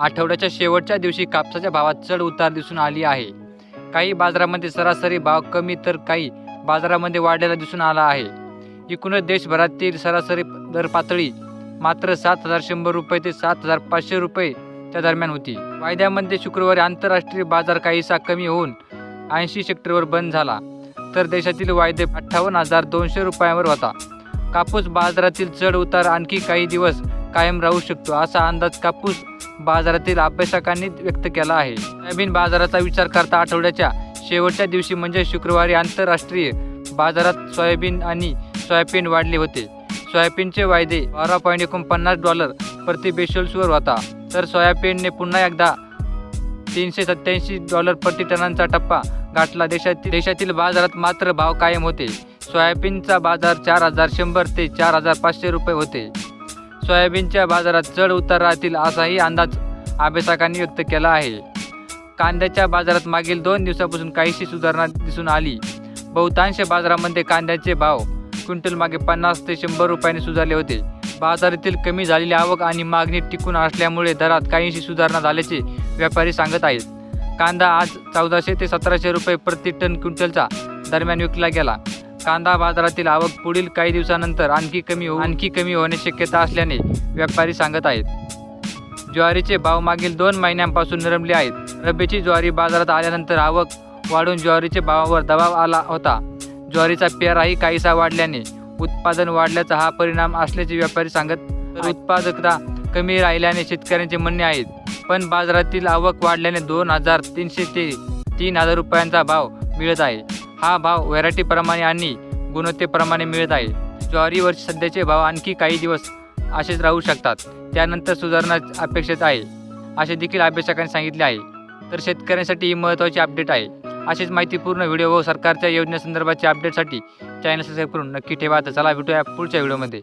आठवड्याच्या शेवटच्या दिवशी कापसाच्या भावात चढ उतार दिसून आली आहे. काही बाजारामध्ये सरासरी भाव कमी तर काही बाजारामध्ये वाढलेला दिसून आला आहे. एकूणच देशभरातील सरासरी दर पातळी मात्र सात हजार शंभर रुपये ते सात हजार पाचशे रुपये दरम्यान होती. वायद्यामध्ये शुक्रवारी आंतरराष्ट्रीय बाजार काहीसा कमी होऊन ऐंशी सेक्टरवर बंद झाला तर देशातील वायदे अठ्ठावन्न हजार दोनशे रुपयांवर होता. कापूस बाजारातील चढ उतार आणखी काही दिवस कायम राहू शकतो असा अंदाज कापूस बाजारातील अभ्यासकांनी व्यक्त केला आहे. सोयाबीन बाजाराचा विचार करता आठवड्याच्या शेवटच्या दिवशी म्हणजे शुक्रवारी आंतरराष्ट्रीय बाजारात सोयाबीन आणि सोयाबीन वाढले होते. सोयाबीनचे वायदे बारा पॉईंट एकोणपन्नास डॉलर प्रति बेशल्सवर होता. तर सोयाबीनने पुन्हा एकदा तीनशे सत्याऐंशी डॉलर प्रति टनांचा टप्पा गाठला. देशातील देशातील बाजारात मात्र भाव कायम होते. सोयाबीनचा बाजार चार हजार शंभर ते चार हजार पाचशे रुपये होते. सोयाबीनच्या बाजारात चढ उतार राहतील असाही अंदाज अभ्यासकांनी व्यक्त केला आहे. कांद्याच्या बाजारात मागील दोन दिवसापासून काहीशी सुधारणा दिसून आली. बहुतांश बाजारामध्ये कांद्याचे भाव क्विंटल मागे पन्नास ते शंभर रुपयांनी सुधारले होते. बाजारातील कमी झालेली आवक आणि मागणी टिकून असल्यामुळे दरात काहीशी सुधारणा झाल्याचे व्यापारी सांगत आहेत. कांदा आज चौदाशे ते सतराशे रुपये प्रति टन क्विंटलचा दरम्यान विकला गेला. कांदा बाजारातील आवक पुढील काही दिवसानंतर आणखी कमी हो आणखी कमी होण्याची शक्यता असल्याने व्यापारी सांगत आहेत. ज्वारीचे भाव मागील दोन महिन्यांपासून नरमले आहेत. रब्बीची ज्वारी बाजारात आल्यानंतर आवक वाढून ज्वारीच्या भावावर दबाव आला होता. ज्वारीचा पेराही काहीसा वाढल्याने उत्पादन वाढल्याचा हा परिणाम असल्याचे व्यापारी सांगत तर उत्पादकता कमी राहिल्याने शेतकऱ्यांचे म्हणणे आहेत पण बाजारातील आवक वाढल्याने दोन हजार तीनशे ते तीन हजार रुपयांचा भाव मिळत आहे. हा भाव व्हरायटीप्रमाणे आणि गुणवत्तेप्रमाणे मिळत आहे. ज्वारीवरचे सध्याचे भाव आणखी काही दिवस असेच राहू शकतात. त्यानंतर सुधारणा अपेक्षित आहे. असे देखील अभ्यासकांनी सांगितले आहे. तर शेतकऱ्यांसाठी ही महत्त्वाची अपडेट आहे. अशीच माहितीपूर्ण व्हिडिओ व सरकारच्या योजनेसंदर्भाच्या अपडेटसाठी चॅनल सबस्क्राईब करून नक्की ठेवा. तर चला भेटूया पुढच्या व्हिडिओमध्ये.